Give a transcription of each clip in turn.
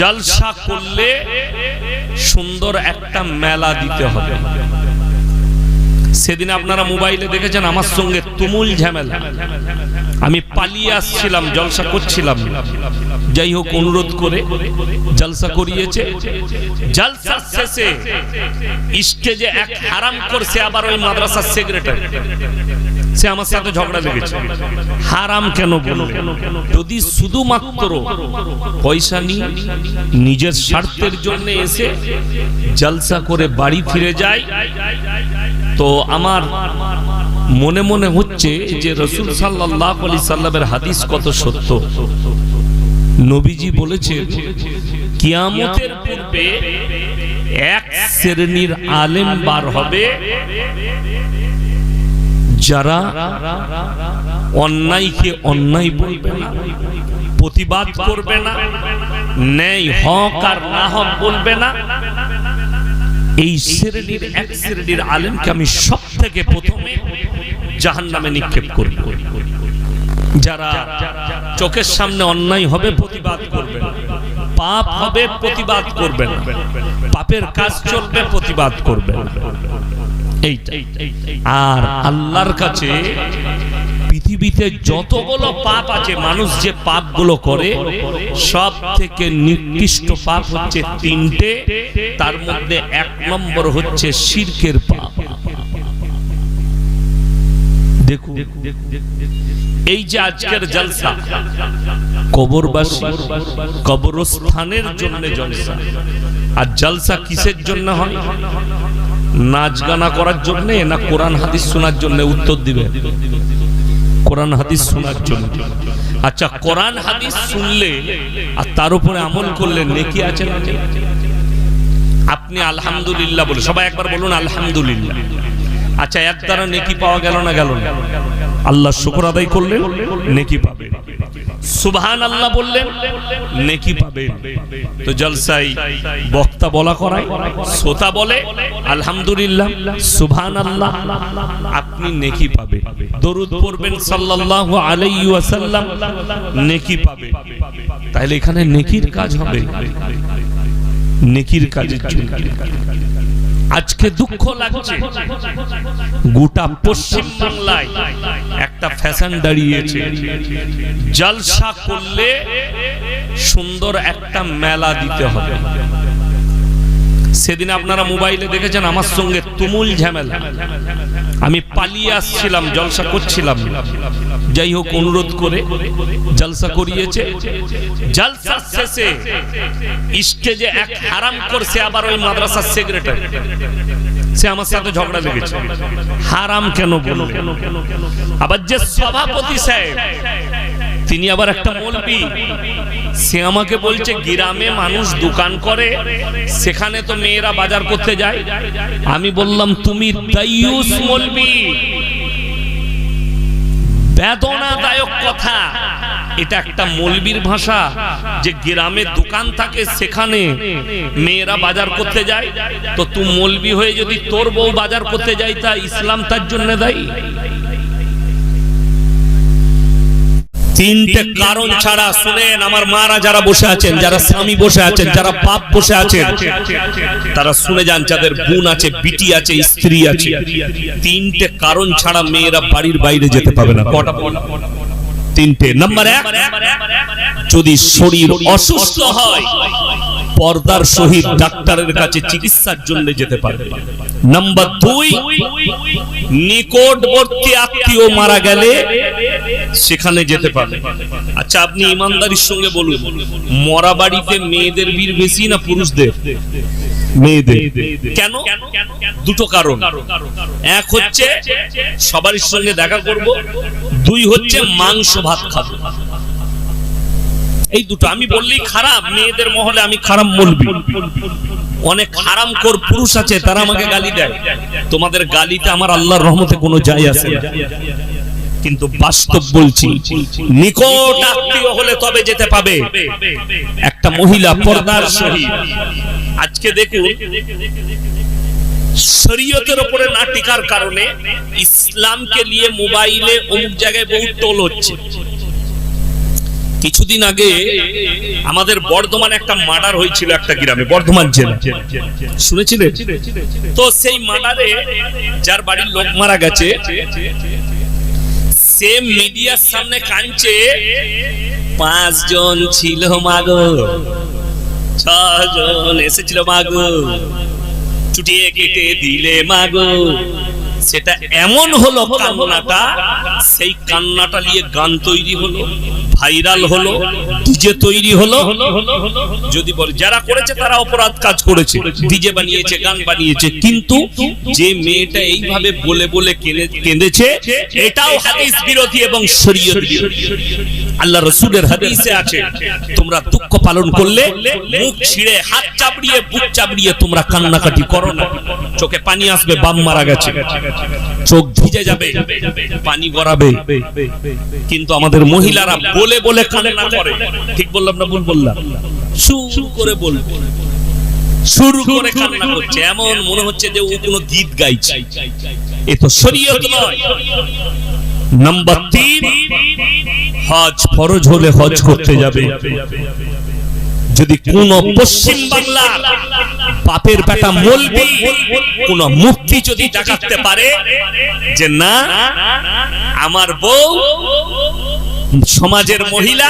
জলসা করলে সুন্দর একটা মেলা দিতে হবে। সেদিন আপনারা মোবাইলে দেখেছেন আমার সঙ্গে তুমুল ঝামেলা। আমি পালিয়ে আসছিলাম, জলসা করছিলাম। যাই হোক, অনুরোধ করে জলসা করিয়েছে। জলসা শেষে স্টেজে এক হারাম করছে আবার ওই মাদ্রাসার সেক্রেটারি সে আমার সাথে ঝগড়া লেগেছে। হারাম কেন যদি শুধুমাত্র পয়সা নিয়ে নিজের স্বার্থের জন্য এসে জলসা করে বাড়ি ফিরে যায়, তো আমার মনে মনে হচ্ছে যে রসুল সাল্লাহ আলি সাল্লামের হাদিস কত সত্য। নবীজি বলেছে কিয়ামতের পূর্বে এক শ্রেণির আলেম বার হবে যারা অন্যায়কে অন্যায় বলবে না, প্রতিবাদ করবে না, ন্যায় হক আর না হক বলবে না, এই শ্রেণির এক শ্রেণির আলেমকে আমি সব থেকে প্রথমে জাহান নামে নিক্ষেপ করব। যারা চোখের সামনে অন্যায় হবে, প্রতিবাদ করবে পাপ হবে, প্রতিবাদ করবে পাপের কাজ চলবে, প্রতিবাদ করবে আর আল্লাহর কাছে পৃথিবীতে যতগুলো পাপ আছে, মানুষ যে পাপগুলো করে সব থেকে নিকৃষ্ট পাপ হচ্ছে তিনটে। তার মধ্যে এক নম্বর হচ্ছে শিরকের পাপ। এই যে আজকের জলসা, কবরবাসী কবরস্থানের জন্য জলসা। আর জলসা কিসের জন্য হয়? নাচ গানা করার জন্য না কোরআন হাদিস শোনার জন্য উত্তর দিবে? কোরআন হাদিস শোনার জন্য। আচ্ছা কোরআন হাদিস শুনলে আর তার উপরে আমল করলে নেকি আছে না? আপনি আলহামদুলিল্লাহ বলে, সবাই একবার বলুন আলহামদুলিল্লাহ। আচ্ছা এক দ্বারা নেকি পাওয়া গেল না গেল না? আল্লাহ শুকর আদায় করলেন, নেকি পাবেন সুবহান আল্লাহ বললেন, নেকি পাবেন তো জলসাই বক্তা বলা করায়, শ্রোতা বলে, আলহামদুলিল্লাহ সুবহান আল্লাহ আপনি নেকি পাবেন দরুদ পড়বেন সাল্লাল্লাহু আলাইহি ওয়াসাল্লাম, নেকি পাবেন তাহলে এখানে নেকির কাজ হবে। নেকির কাজের জন্য। আজকে দুঃখ লাগছে। গোটা পশ্চিম বাংলায় একটা ফ্যাশন দাঁড়িয়েছে। জলসা করলে সুন্দর একটা মেলা দিতে হবে। সেদিন আপনারা মোবাইলে দেখেছেন আমার সঙ্গে তুমুল ঝামেলা। আমি পালিয়ে আসছিলাম, জলসা করছিলাম। যাই হোক, অনুরোধ করে জলসা করিয়েছে। জলসা শেষে স্টেজে এক হারাম করছে আবার ওই মাদ্রাসার সেক্রেটারি সে আমার সাথে ঝগড়া লেগেছে। হারাম কেন বলবে আবার যে সভাপতি সাহেব, তিনি আবার একটা মলবি। সে আমাকে বলছে, গ্রামে মানুষ দোকান করে, সেখানে তো মেয়েরা বাজার করতে যায়। আমি বললাম, তুমি দাইয়ুস মলবি বেদনাদায়ক কথা। এটা একটা মলবির ভাষা, যে গ্রামে দোকান থাকে, সেখানে মেয়েরা বাজার করতে যায়। তো তুই মলবি হয়ে যদি তোর বউ বাজার করতে যায়, তা ইসলাম তার জন্য দায়ী। তিনটে কারণ ছাড়া শুনেন আমার মারা যারা বসে আছেন যারা স্বামী বসে আছেন যারা বাপ বসে আছেন তারা শুনে যান যাদের বোন আছে বিটি আছে স্ত্রী আছে তিনটে কারণ ছাড়া মেয়েরা বাড়ির বাইরে যেতে পাবে না কটা তিনটে নাম্বার এক যদি শরীর অসুস্থ হয় পর্দার সহিত ডাক্তারের কাছে চিকিৎসার জন্য যেতে পারবে নাম্বার দুই নিকটবর্তী আত্মীয় মারা গেলে সেখানে যেতে পারবে। আচ্ছা আপনি ইমানদারির সঙ্গে বলুন। মরা বাড়িতে মেয়েদের ভিড় বেশি না পুরুষদের? মেয়েদের। কেন? দুটো কারণ। এক হচ্ছে সবারই সঙ্গে দেখা করব। দুই হচ্ছে মাংস ভাত খাব। এই দুটো। আমি বললেই খারাপ। মেয়েদের মহলে আমি খারাপ বলবি। অনেক হারাম কর পুরুষ আছে তারা আমাকে গালি দেয়। তোমাদের গালিতে আমার আল্লাহর রহমতে কোনো আসে না। কিন্তু বাস্তব বলছি, নিকট আত্মীয় হলে তবে যেতে পাবে। একটা মহিলা পর্দার সহিত। আজকে দেখুন, শরীয়তের উপরে না টিকার কারণে ইসলামকে নিয়ে মোবাইলে অমুক জায়গায় বহু টোল হচ্ছে। কিছুদিন আগে আমাদের বর্ধমানে একটা মার্ডার হয়েছিল একটা গ্রামে, বর্ধমান জেলা। শুনেছিলেন তো সেই মার্ডারে যার বাড়ির লোক মারা গেছে সে মিডিয়ার সামনে কাঁদছে। পাঁচজন ছিল মাগো। ছজন এসেছিল মাগো। চুটিয়ে কেটে দিলে মাগো। সেটা এমন হলো কান্নাটা, সেই কান্নাটা নিয়ে গান তৈরি হলো, ভাইরাল হলো, ডিজে তৈরি হলো। যদি বলে, যারা করেছে তারা অপরাধ কাজ করেছে, ডিজে বানিয়েছে, গান বানিয়েছে, কিন্তু যে মেয়েটা এইভাবে বলে বলে কেঁদে- কেঁদেছে, এটাও হাদিস বিরোধী এবং শরীয়ত বিরোধী। আল্লাহ রসুলের হাদিসে আছে, তোমরা দুঃখ পালন করলে মুখ ছিঁড়ে, হাত চাপড়িয়ে বুক চাপড়িয়ে তোমরা কান্নাকাটি করো না। চোখে পানি আসবে, বাম মারা গেছে। চোখ ভিজে যাবে, পানি গড়াবে। কিন্তু আমাদের মহিলারা বলে বলে কান্না করে। ঠিক বললাম না ভুল বললাম? শুরু করে বলবে। শুরু করে কান্না করছে। এমন মনে হচ্ছে যে ও কোনো গীত গাইছে। এ তো শরীয়ত নয়। নাম্বার তিন হজ ফরজ হলে হজ করতে যাবে যদি কোন পশ্চিম বাংলা পাপের বেটা মলবি, কোন মুক্তি যদি দেখাতে পারে যে না, আমার বউ সমাজের মহিলা,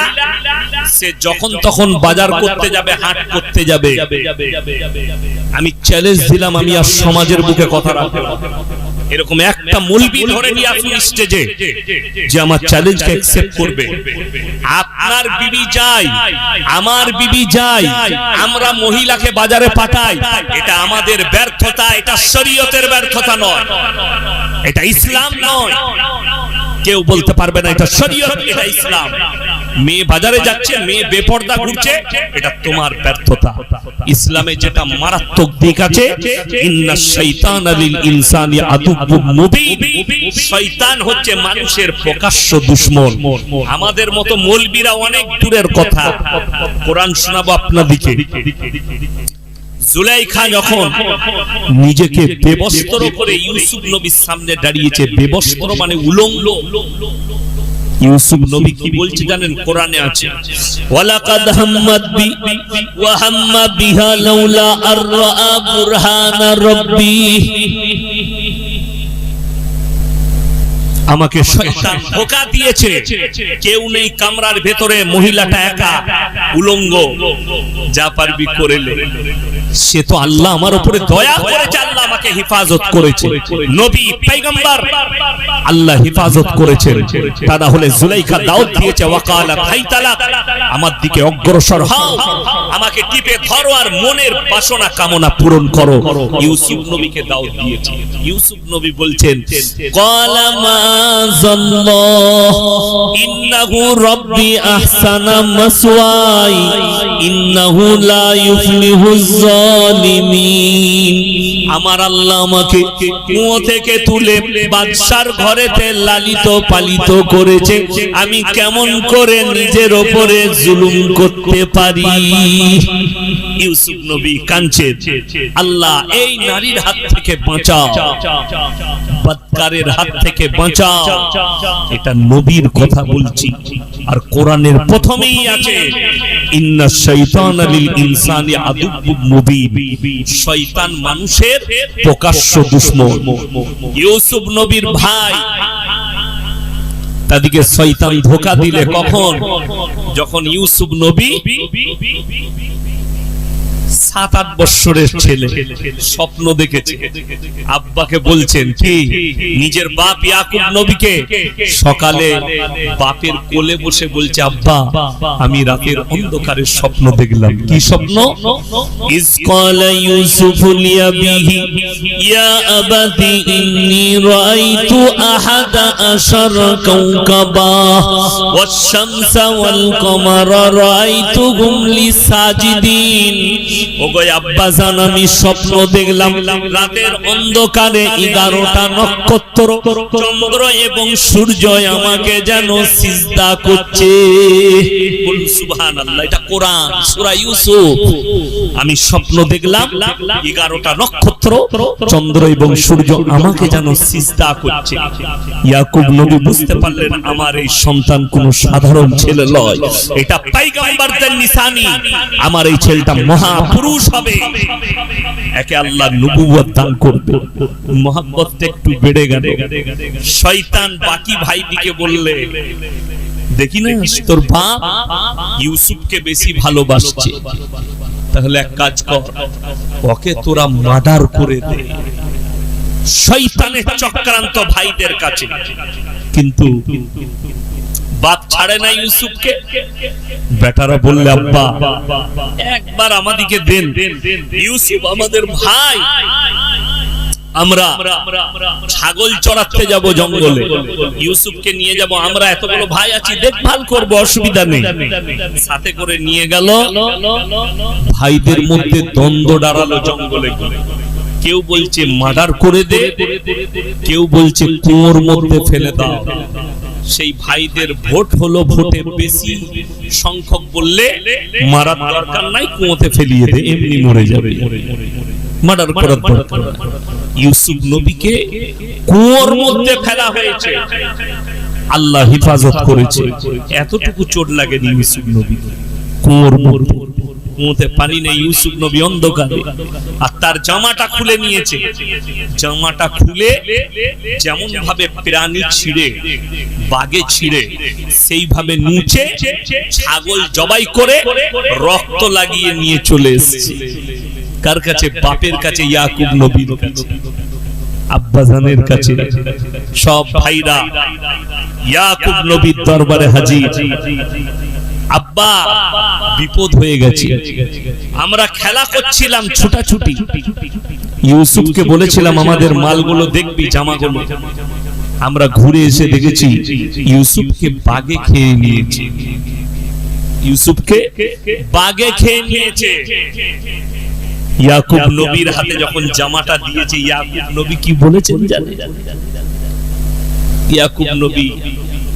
সে যখন তখন বাজার করতে যাবে, হাট করতে যাবে আমি চ্যালেঞ্জ দিলাম, আমি আর সমাজের বুকে কথা রাখব না। এরকম একটা মুলবি ধরে নিয়ে আসুন স্টেজে, যে আমার চ্যালেঞ্জকে অ্যাকসেপ্ট করবে। আপনার বিবি যাই, আমার বিবি যায় আমরা মহিলাকে বাজারে পাঠাই। এটা আমাদের ব্যর্থতা, এটা শরীয়তের ব্যর্থতা নয়। এটা ইসলাম নয়। কেউ বলতে পারবে না এটা শরীয়ত, এটা ইসলাম। মেয়ে বাজারে যাচ্ছে, মেয়ে বেপর্দা ঘুরছে, এটা তোমার ব্যর্থতা। ইসলামে যেটা মারাত্মক দিক আছে শয়তান হচ্ছে মানুষের প্রকাশ্য দুশমন। আমাদের মতো মৌলবীরা অনেক দূরের কথা। কোরআন শোনাবো আপনাদিকে। জুলাইখা যখন নিজেকে বেবস্ত্র করে ইউসুফ নবীর সামনে দাঁড়িয়েছে, বেবস্ত্র মানে উলঙ্গ। ইউসুফ নবী কি বলছে জানেন? কোরআনে আছে। ওয়ালাকাদ হাম্মাত বি ওয়া হাম্মা বিহা লাউলা আর রাআ বুরহানা রাব্বি। আমাকে শয়তান ধোকা দিয়েছে। কেউ নেই কামরার ভেতরে মহিলাটা একা উলঙ্গ। যা পারবি করে সে তো আল্লাহ আমার উপরে দয়া করেছে আল্লাহ আমাকে হেফাজত করেছে। নবী পয়গম্বর আল্লাহ হেফাজত করেছেন। তা না হলে জুলাইখা দাউদ দিয়েছে ওয়াকালা ফাইতালা আমার দিকে অগ্রসর হও। আমাকে টিপে ধরো আর মনের বাসনা কামনা পূরণ করো। ইউসুফ নবীকে দাউদ দিয়েছে। ইউসুফ নবী বলছেন ক্বালা মাযাল্লাহ ইন্নাহু রাব্বি আহসানা মাসওয়াই ইন্নাহু লা ইউফলিহুজ জালিমিন। আমার আল্লাহ আমাকে কুয়ো থেকে তুলে বাদশার ঘরেতে লালিত পালিত করেছে। আমি কেমন করে নিজের ওপরে জুলুম করতে পারি? ইউসুফ নবী আল্লাহ, এই নারীর হাত থেকে বাঁচাও। বৎকারের হাত থেকে বাঁচাও। এটা নবীর কথা বলছি। আর কোরআনের প্রথমেই আছে, ইন্না শাইতান লিল ইনসানি আদুব মুবিন। শয়তান মানুষের প্রকাশ্য দুশমন। ইউসুফ নবীর ভাই, তাদেরকে শয়তান ধোকা দিলে কখন? যখন ইউসুফ নবী সাত আট বৎসরের ছেলে, স্বপ্ন দেখেছে। আব্বাকে বলছেন, কি, নিজের বাপ ইয়াকুব নবীকে? সকালে বাপের কোলে বসে বলছে, আব্বা, আমি রাতের অন্ধকারে স্বপ্ন দেখলাম। কি স্বপ্ন? ইজ ক্বালা ইউসুফ ইয়া আবাতি ইন্নী রাআইতু আহাদা ওয়াশ-শামসা ওয়াল কমারা রাআইতুহুম লিসাজিদিন। ওগো আব্বা জান আমি স্বপ্ন দেখলাম। রাতের অন্ধকারে এগারোটা নক্ষত্র চন্দ্র এবং সূর্য আমাকে যেন সিজদা করছে। বলুন সুবহানাল্লাহ এটা কোরআন সূরা ইউসুফ। আমি স্বপ্ন দেখলাম এগারোটা নক্ষত্র চন্দ্র এবং সূর্য আমাকে যেন সিজদা করছে। ইয়াকুব নবী বুঝতে পারলেন আমার এই সন্তান কোনো সাধারণ ছেলে নয়। এটা পাইগাম্বারদের নিশানি। আমার এই ছেলেটা মহাপুরুষ হবে। একে আল্লাহ নবুয়ত দান করবে। মহাব্বতটা একটু বেড়ে গেল। শয়তান বাকি ভাইটিকে বললে দেখি না তোর বাপ ইউসুফকে বেশি ভালোবাসছে। তাহলে এক কাজ কর ওকে তোরা মার্ডার করে দে। শয়তানের চক্রান্ত ভাইদের কাছে। কিন্তু ছাড়ে না ইউসুফকে। বেটারা বললে আব্বা একবার আমাদিকে দেন। ইউসুফ আমাদের ভাই। আমরা ছাগল চড়াতে যাব জঙ্গলে। ইউসুফকে নিয়ে যাব। আমরা এতগুলো ভাই আছি দেখভাল করব অসুবিধা নেই। সাথে করে নিয়ে গেল। ভাইদের মধ্যে দ্বন্দ্ব দাঁড়াল জঙ্গলে। কেউ বলছে মার্ডার করে দে, কেউ বলছে কুয়োর মধ্যে ফেলে দাও। সেই ভাইদের ভোট হলো ভোটে বেশি। সংখ্যক বললে মারার দরকার নাই, কুয়োতে ফেলিয়ে দে, এমনি মরে যাবে। মার্ডার করার দরকার ইউসুফ নবীকে কুয়োর মধ্যে ফেলা হয়েছে। আল্লাহ হেফাজত করেছে। এতটুকু চোট লাগেনি ইউসুফ নবী কুয়োর মধ্যে। কুয়োতে পানি নেই, ইউসুফ নবী অন্ধকারে। আর তার জামাটা খুলে নিয়েছে। জামাটা খুলে যেমন ভাবে প্রাণী ছিঁড়ে, বাগে ছিঁড়ে, সেইভাবে নুচে ছাগল জবাই করে রক্ত লাগিয়ে নিয়ে চলে এসেছে। কার কাছে? বাপের কাছে, ইয়াকুব নবীর কাছে। আব্বাজানের কাছে। সব ভাইরা ইয়াকুব নবীর দরবারে হাজির। আব্বা বিপদ হয়ে গেছে। আমরা খেলা করছিলাম ছুটাছুটি। ইউসুফকে বলেছিলাম আমাদের মালগুলো দেখবি জামাগুলো। আমরা ঘুরে এসে দেখেছি ইউসুফকে বাগে খেয়ে নিয়েছে। ইউসুফকে বাগে খেয়ে নিয়েছে। ইয়াকুব নবীর হাতে যখন জামাটা দিয়েছে ইয়াকুব নবী কি বলেছেন জানেন? ইয়াকুব নবী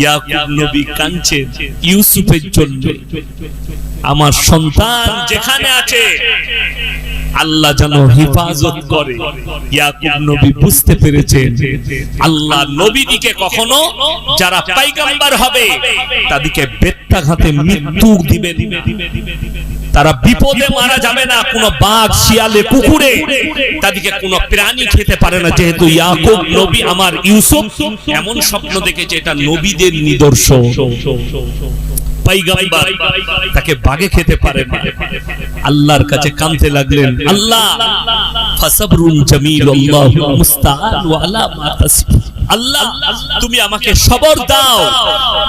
ইয়াকুব নবী কাঁদছেন ইউসুফের জন্য। আমার সন্তান যেখানে আছে, আল্লাহ যেন হেফাজত করে। ইয়াকুব নবী বুঝতে পেরেছেন, আল্লাহ নবীদিকে কখনো যারা পাইগাম্বার হবে, তাদেরকে বেত্তাঘাতে মৃত্যু দিবেন তারা বিপদে মারা যাবে না। কোন বাঘ, শিয়ালে, কুকুরে। তাদেরকে কোন প্রাণী খেতে পারে না। যেহেতু ইয়াকুব নবী আমার ইউসুফ, এমন স্বপ্ন দেখেছে, এটা নবীদের নিদর্শন। পাইগাম্বার তাকে বাগে খেতে পারে না। আল্লাহর কাছে লাগলেন, আল্লাহ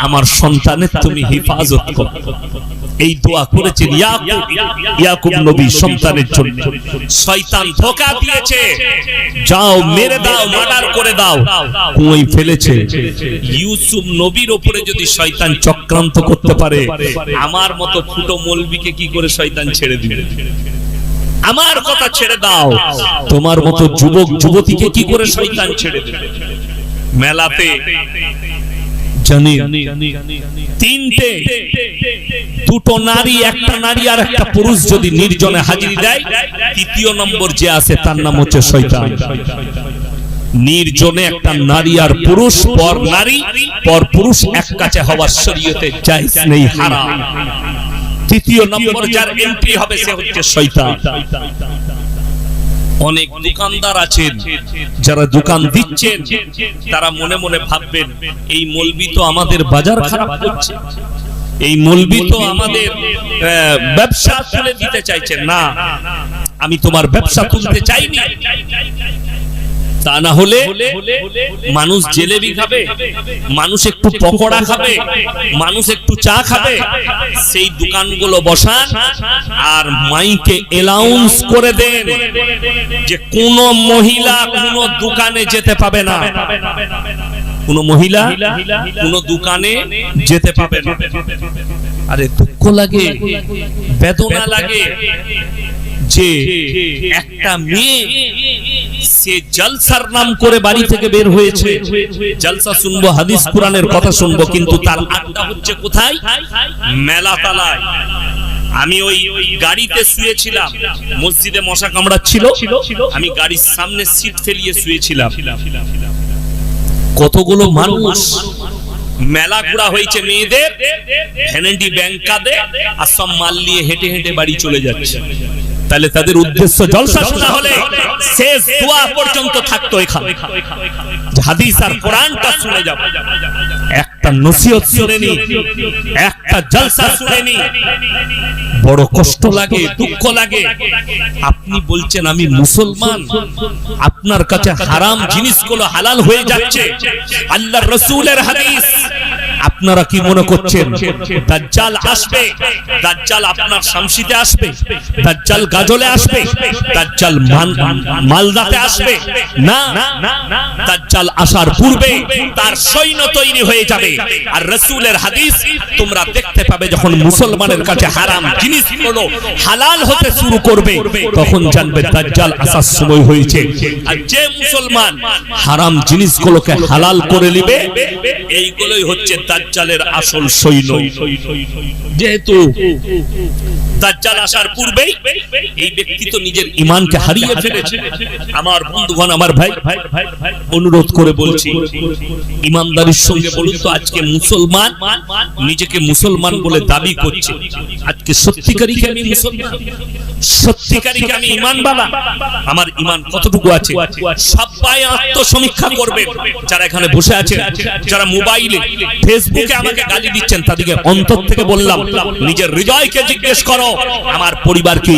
আমার সন্তানের তুমি হেফাজত করো। এই দোয়া করেছেন নবী সন্তানের জন্য। শয়তান ধোঁকা দিয়েছে। যাও, মেরে দাও, মার্ডার করে দাও। কুয়োয় ফেলেছে। ইউসুফ নবীর উপরে যদি শয়তান চক্রান্ত করতে পারে আমার মতো ফুটো মলবিকে কি করে শয়তান ছেড়ে দিবে? আমার কথা ছেড়ে দাও। তোমার মতো যুবক যুবতীকে কি করে শয়তান ছেড়ে দেবে? মেলাতে জানি। তিনটে। দুটো নারী একটা নারী আর একটা পুরুষ যদি নির্জনে হাজির দেয় তৃতীয় নম্বর যে আছে তার নাম হচ্ছে শয়তান। নির্জনে একটা নারী আর পুরুষ, পর নারী, পর পুরুষ এক কাছে হওয়ার শরীয়তে জায়েজ নেই, হারাম। তৃতীয় নম্বর যার এন্ট্রি হবে সে হচ্ছে শয়তান। অনেক দোকানদার আছেন, যারা দোকান দিচ্ছেন, তারা মনে মনে ভাববেন, এই মলবি তো আমাদের বাজার খারাপ করছে। এই মলবি তো আমাদের ব্যবসা তুলে দিতে চাইছেন। না, আমি তোমার ব্যবসা তুলতে চাইনি। তা না হলে মানুষ জেলেবি খাবে মানুষ একটু পকোড়া খাবে মানুষ একটু চা খাবে সেই দোকানগুলো বসান আর মাইকে এলাউন্স করে দেন যে কোন মহিলা কোন দোকানে যেতে পাবে না। কোন মহিলা কোন দোকানে যেতে পাবে না। আরে দুঃখ লাগে বেদনা লাগে যে একটা মেয়ে সে জলসার নাম করে বাড়ি থেকে বের হয়েছে। জলসা শুনব, হাদিস কোরআনের কথা শুনব, কিন্তু তার আড্ডা হচ্ছে কোথায়? মেলা তালায় আমি ওই গাড়িতে শুয়েছিলাম। মসজিদে মশা কামড়াচ্ছিল। আমি গাড়ির সামনে সিট ফেলিয়ে শুয়েছিলাম। কতগুলো মানুষ মেলা ঘোরা হয়েছে মেয়েদের ভ্যানেন্ডি ব্যাংকাদে আর সব মাল নিয়ে হেঁটে হেঁটে বাড়ি চলে যাচ্ছে। তাহলে তাদের উদ্দেশ্য জলসা শোনা হলে শেষ দোয়া পর্যন্ত থাকতো এখানে। হাদিস আর কোরআনটা শুনে যাব একটা নসিহত শুনেনি একটা জলসা শুনেনি বড় কষ্ট লাগে দুঃখ লাগে। আপনি বলছেন আমি মুসলমান আপনার কাছে হারাম জিনিসগুলো হালাল হয়ে যাচ্ছে। আল্লাহর রসুলের হাদিস আপনারা কি মনে করছেন? দাজ্জাল আসবে। দাজ্জাল আপনার শামসিতে আসবে। দাজ্জাল গাজলে আসবে। দাজ্জাল মালদাতে আসবে। না দাজ্জাল আসার পূর্বে তার সৈন্য তৈরি হয়ে যাবে। আর রসুলের হাদিস তোমরা দেখতে পাবে যখন মুসলমানের কাছে হারাম জিনিসগুলো হালাল হতে শুরু করবে তখন জানবে দাজ্জাল আসার সময় হয়েছে। আর যে মুসলমান হারাম জিনিসগুলোকে হালাল করে নিবে এইগুলোই হচ্ছে দাজ্জালের আসল সৈন্য। যেহেতু দাজ্জাল আসার পূর্বেই এই ব্যক্তি তো নিজের ইমানকে হারিয়ে ফেলেছে। আমার বন্ধুগণ আমার ভাই অনুরোধ করে বলছি ইমানদারির সঙ্গে বলুন তো আজকে মুসলমান নিজেকে মুসলমান বলে দাবি করছে। আজকে সত্যিকারই কি আমি মুসলমান সত্যিকারই কি আমি ইমান বাবা। আমার ইমান কতটুকু আছে? সবাই আত্মসমীক্ষা করবে। যারা এখানে বসে আছে যারা মোবাইলে ফেসবুকে আমাকে গালি দিচ্ছেন তাদেরকে অন্তর থেকে বললাম নিজের হৃদয়কে জিজ্ঞেস করো আমার পরিবার কি?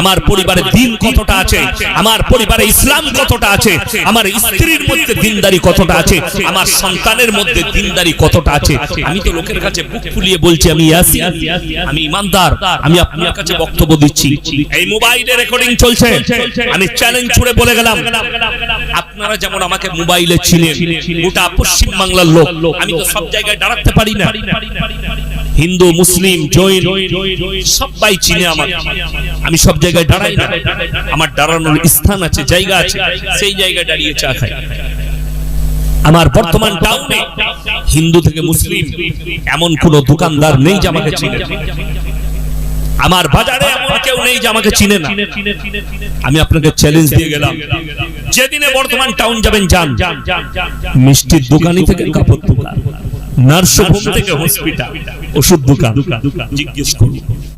আমার পরিবারের দিন কতটা আছে? আমার পরিবারে ইসলাম কতটা আছে? আমার স্ত্রীর মধ্যে দিনদারি কতটা আছে? আমার সন্তানের মধ্যে দিনদারি কতটা আছে? আমি তো লোকের কাছে বুক ফুলিয়ে বলছি আমি ইয়াসি আমি ইমানদার আমি আপনার কাছে বক্তব্য দিচ্ছি। এই মোবাইলে রেকর্ডিং চলছে। আমি চ্যালেঞ্জ ছুড়ে বলে গেলাম। আপনারা যেমন আমাকে মোবাইলে চিনেন গোটা পশ্চিম বাংলার লোক আমি তো সব জায়গায় দাঁড়াতে পারি না। হিন্দু, মুসলিম, জৈন, সবাই চিনে আমার। আমি সব জায়গায় দাঁড়াই না। আমার দাঁড়ানোর স্থান আছে, জায়গা আছে। সেই জায়গায় দাঁড়িয়ে চা খাই। আমার বর্তমান টাউনে হিন্দু থেকে মুসলিম এমন কোন দোকানদার নেই যে আমাকে চিনে। আমার বাজারে এমন কেউ নেই যে আমাকে চিনে না। আমি আপনাকে চ্যালেঞ্জ দিয়ে গেলাম। যেদিনে বর্তমান টাউন যাবেন, যান। মিষ্টির দোকানি থেকে কাপড় দোকান নার্স হোম থেকে হসপিটাল ওষুধ দোকান। জিজ্ঞেস করুন।